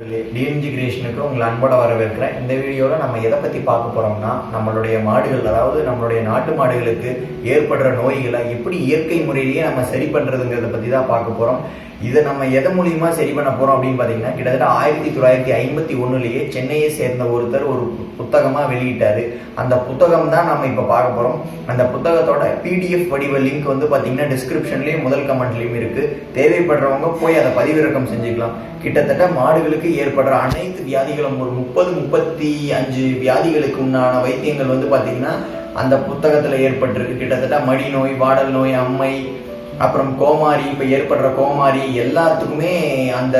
TNG கிரியேஷனுக்கு உங்களை அன்போட வரவேற்கிறேன். இந்த வீடியோவில் நம்ம எதை பற்றி பார்க்க போகிறோம்னா நம்மளுடைய மாடுகள் அதாவது நம்மளுடைய நாட்டு மாடுகளுக்கு ஏற்படுற நோய்களை எப்படி இயற்கை முறையிலேயே நம்ம சரி பண்ணுறதுங்கிறத பற்றி தான் பார்க்க போகிறோம் இதை நம்ம எதை மூலியமாக சரி பண்ண போகிறோம் அப்படின்னு பார்த்தீங்கன்னா கிட்டத்தட்ட ஆயிரத்தி தொள்ளாயிரத்தி ஐம்பத்தி ஒன்றுலேயே சென்னையை சேர்ந்த ஒருத்தர் ஒரு புத்தகமாக வெளியிட்டார். அந்த புத்தகம் தான் நம்ம இப்போ பார்க்க போகிறோம் அந்த புத்தகத்தோட பிடிஎஃப் வடிவ லிங்க் வந்து பார்த்தீங்கன்னா டிஸ்கிரிப்ஷன்லேயும் முதல் கமெண்ட்லேயும் இருக்குது தேவைப்படுறவங்க போய் அதை பதிவிறக்கம் செஞ்சுக்கலாம். கிட்டத்தட்ட மாடுகளுக்கு ஏற்படுற அனைத்து வியாதிகளும் ஒரு முப்பது முப்பத்தி அஞ்சு வியாதிகளுக்கு உண்டான வைத்தியங்கள் வந்து பார்த்தீங்கன்னா அந்த புத்தகத்தில் ஏற்பட்டிருக்கு. கிட்டத்தட்ட மடி நோய் வாடல் நோய் அம்மை அப்புறம் கோமாரி இப்போ ஏற்படுற கோமாரி எல்லாத்துக்குமே அந்த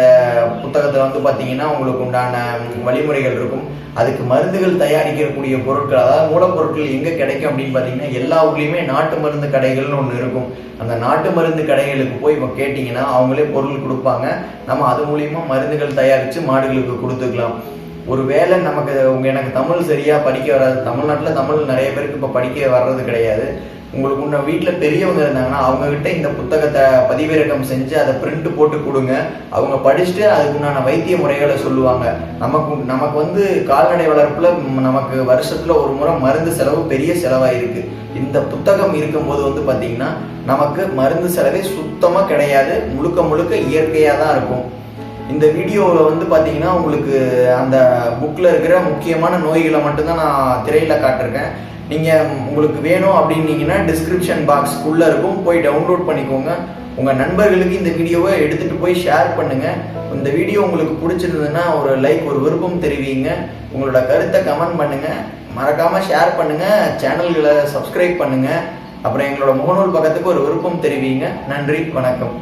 புத்தகத்தில் வந்து பார்த்தீங்கன்னா உங்களுக்கு உண்டான வழிமுறைகள் இருக்கும். அதுக்கு மருந்துகள் தயாரிக்கக்கூடிய பொருட்கள் அதாவது மூலப்பொருட்கள் எங்கே கிடைக்கும் அப்படின்னு பார்த்தீங்கன்னா எல்லா ஊர்லேயுமே நாட்டு மருந்து கடைகள்னு ஒன்று இருக்கும். அந்த நாட்டு மருந்து கடைகளுக்கு போய் இப்போ கேட்டிங்கன்னா அவங்களே பொருள் கொடுப்பாங்க. நம்ம அது மூலியமா மருந்துகள் தயாரித்து மாடுகளுக்கு கொடுத்துக்கலாம். ஒருவேளை நமக்கு உங்க எனக்கு தமிழ் சரியா படிக்க வராது. தமிழ்நாட்டில் தமிழ் நிறைய பேருக்கு இப்போ படிக்க வர்றது கிடையாது. உங்களுக்கு உன்ன வீட்டில் பெரியவங்க இருந்தாங்கன்னா அவங்கக்கிட்ட இந்த புத்தகத்தை பதிவிறக்கம் செஞ்சு அதை பிரிண்ட் போட்டு கொடுங்க. அவங்க படிச்சுட்டு அதுக்கு உண்டான வைத்திய முறைகளை சொல்லுவாங்க. நமக்கு நமக்கு வந்து கால்நடை வளர்ப்பில் நமக்கு வருஷத்தில் ஒரு முறை மருந்து செலவு பெரிய செலவாயிருக்கு. இந்த புத்தகம் இருக்கும்போது வந்து பார்த்தீங்கன்னா நமக்கு மருந்து செலவே சுத்தமாக கிடையாது. முழுக்க முழுக்க இயற்கையாக தான் இருக்கும். இந்த வீடியோவில் வந்து பார்த்தீங்கன்னா உங்களுக்கு அந்த புக்கில் இருக்கிற முக்கியமான நோய்களை மட்டும்தான் நான் திரையில் காட்டிருக்கேன். நீங்கள் உங்களுக்கு வேணும் அப்படின்னீங்கன்னா டிஸ்கிரிப்ஷன் பாக்ஸ்க்குள்ளே இருக்கும். போய் டவுன்லோட் பண்ணிக்கோங்க. உங்கள் நண்பர்களுக்கு இந்த வீடியோவை எடுத்துகிட்டு போய் ஷேர் பண்ணுங்கள் இந்த வீடியோ உங்களுக்கு பிடிச்சிருந்ததுன்னா ஒரு லைக் ஒரு விருப்பம் தெரிவிங்க. உங்களோட கருத்தை கமெண்ட் பண்ணுங்கள் மறக்காமல் ஷேர் பண்ணுங்கள் சேனல்களை சப்ஸ்கிரைப் பண்ணுங்கள் அப்புறம் எங்களோட முகநூல் பக்கத்துக்கு ஒரு விருப்பம் தெரிவிங்க. நன்றி வணக்கம்.